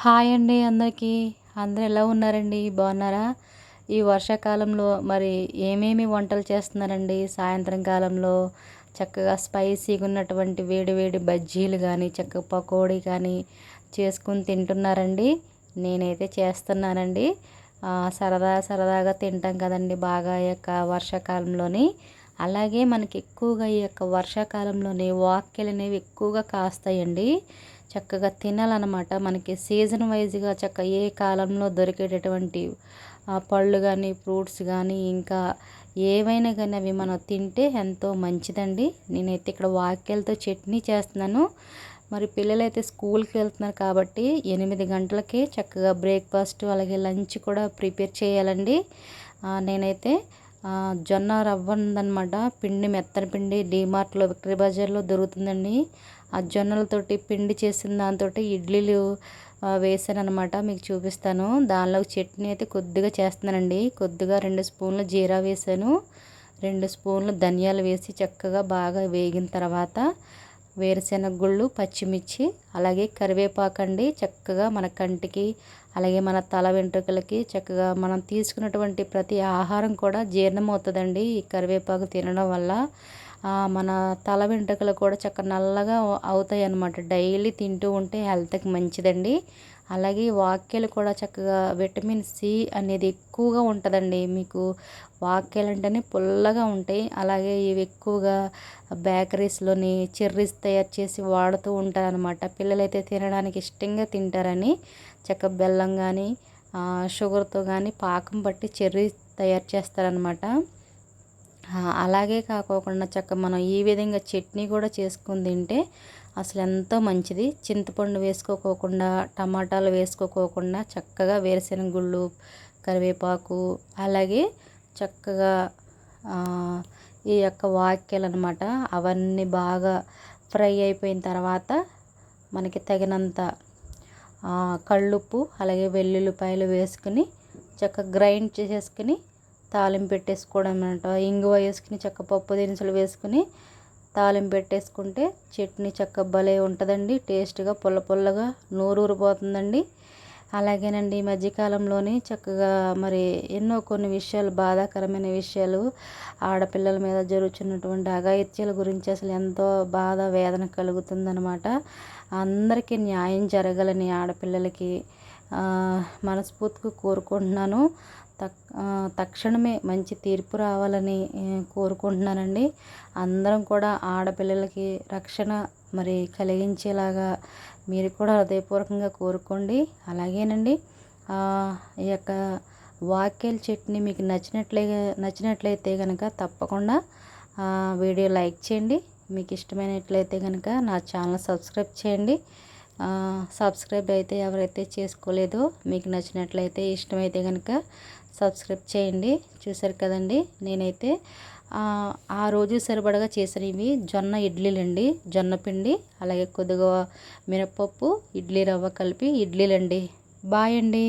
Hi అండి అందరికీ. అందరూ ఎలా ఉన్నారండి? బాగున్నారా? ఈ వర్షాకాలంలో మరి ఏమేమి వంటలు చేస్తున్నారండి? సాయంత్రం కాలంలో చక్కగా స్పైసీగా ఉన్నటువంటి వేడి వేడి బజ్జీలు కానీ చక్కగా పకోడీ కానీ చేసుకుని తింటున్నారండి. నేనైతే చేస్తున్నానండి. సరదా సరదాగా తింటాం కదండి బాగా ఈ యొక్క వర్షాకాలంలోని. అలాగే మనకి ఎక్కువగా ఈ యొక్క వర్షాకాలంలోని వాక్యలు అనేవి ఎక్కువగా కాస్తాయండి. చక్కగా తినాలన్నమాట. మనకి సీజన్ వైజ్గా చక్క ఏ కాలంలో దొరికేటటువంటి పళ్ళు కానీ ఫ్రూట్స్ కానీ ఇంకా ఏవైనా కానీ అవి మనం తింటే ఎంతో మంచిదండి. నేనైతే ఇక్కడ వాక్యాలతో చట్నీ చేస్తున్నాను. మరి పిల్లలైతే స్కూల్కి వెళ్తున్నారు కాబట్టి ఎనిమిది గంటలకే చక్కగా బ్రేక్ఫాస్ట్ అలాగే లంచ్ కూడా ప్రిపేర్ చేయాలండి. నేనైతే జొన్న రవ్వ ఉందన్నమాట. పిండి మెత్తని పిండి డీమార్ట్లో విక్టరీ బజార్లో దొరుకుతుందండి. ఆ జొన్నలతోటి పిండి చేసిన దాంతో ఇడ్లీలు వేసాను అనమాట మీకు చూపిస్తాను. దానిలో చట్నీ అయితే కొద్దిగా చేస్తున్నానండి. కొద్దిగా రెండు స్పూన్లు జీరా వేసాను. రెండు స్పూన్లు ధనియాలు వేసి చక్కగా బాగా వేగిన తర్వాత వేరుశెనగ గుళ్ళు పచ్చిమిర్చి అలాగే కరివేపాకు అండి. చక్కగా మన కంటికి అలాగే మన తల వెంట్రుకలకి చక్కగా మనం తీసుకున్నటువంటి ప్రతి ఆహారం కూడా జీర్ణమవుతుందండి ఈ కరివేపాకు తినడం వల్ల. మన తల వెంట్రుకలు కూడా చక్కగా నల్లగా అవుతాయి అన్నమాట డైలీ తింటూ ఉంటే హెల్త్కి మంచిదండి. అలాగే వాక్యలు కూడా చక్కగా విటమిన్ సి అనేది ఎక్కువగా ఉంటుందండి. మీకు వాక్యలు అంటేనే పుల్లగా ఉంటాయి. అలాగే ఇవి ఎక్కువగా బేకరీస్లోని చెర్రీస్ తయారు చేసి వాడుతూ ఉంటారనమాట పిల్లలైతే తినడానికి ఇష్టంగా తింటారని చక్క బెల్లం కానీ షుగర్తో కానీ పాకం పట్టి చెర్రీ తయారు చేస్తారనమాట అలాగే కాకోకుండా చక్క మనం ఈ విధంగా చట్నీ కూడా చేసుకుని తింటే అసలు ఎంతో మంచిది. చింతపండు వేసుకోకోకుండా టమాటాలు వేసుకోకోకుండా చక్కగా వేరుశెనగ గుళ్ళు కరివేపాకు అలాగే చక్కగా ఈ యొక్క వాక్యలు అనమాట అవన్నీ బాగా ఫ్రై అయిపోయిన తర్వాత మనకి తగినంత కళ్ళుప్పు అలాగే వెల్లుల్లిపాయలు వేసుకుని చక్కగా గ్రైండ్ చేసేసుకుని తాలింపు పెట్టేసుకోవడం అనమాట ఇంగువ వేసుకుని చక్క పప్పు దినుసులు వేసుకుని తాలింపు పెట్టేసుకుంటే చట్నీ చక్క భలే ఉంటుందండి. టేస్ట్గా పుల్ల పుల్లగా నూరు ఊరిపోతుందండి అలాగేనండి ఈ మధ్యకాలంలోని చక్కగా మరి ఎన్నో కొన్ని విషయాలు బాధాకరమైన విషయాలు ఆడపిల్లల మీద జరుగుతున్నటువంటి అఘాయిత్యాల గురించి అసలు ఎంతో బాధ వేదన కలుగుతుందనమాట అందరికీ న్యాయం జరగాలని ఆడపిల్లలకి మనస్ఫూర్తిగా కోరుకుంటున్నాను. తక్ తక్షణమే మంచి తీర్పు రావాలని కోరుకుంటున్నానండి. అందరం కూడా ఆడపిల్లలకి రక్షణ మరి కలిగించేలాగా మీరు కూడా హృదయపూర్వకంగా కోరుకోండి. అలాగేనండి. ఈ యొక్క వాక్యల చట్నీ మీకు నచ్చినట్లే నచ్చినట్లయితే కనుక తప్పకుండా వీడియో లైక్ చేయండి. మీకు ఇష్టమైనట్లయితే కనుక నా ఛానల్ సబ్స్క్రైబ్ చేయండి. సబ్స్క్రైబ్ అయితే ఎవరైతే చేసుకోలేదో మీకు నచ్చినట్లయితే ఇష్టమైతే కనుక సబ్స్క్రైబ్ చేయండి. చూసారు కదండి నేనైతే ఆ రోజు సరిపడగా చేసినవి జొన్న ఇడ్లీలండి. జొన్న పిండి అలాగే కొద్దిగా మినపప్పు ఇడ్లీ రవ్వ కలిపి ఇడ్లీలండి. బాయ్ అండి.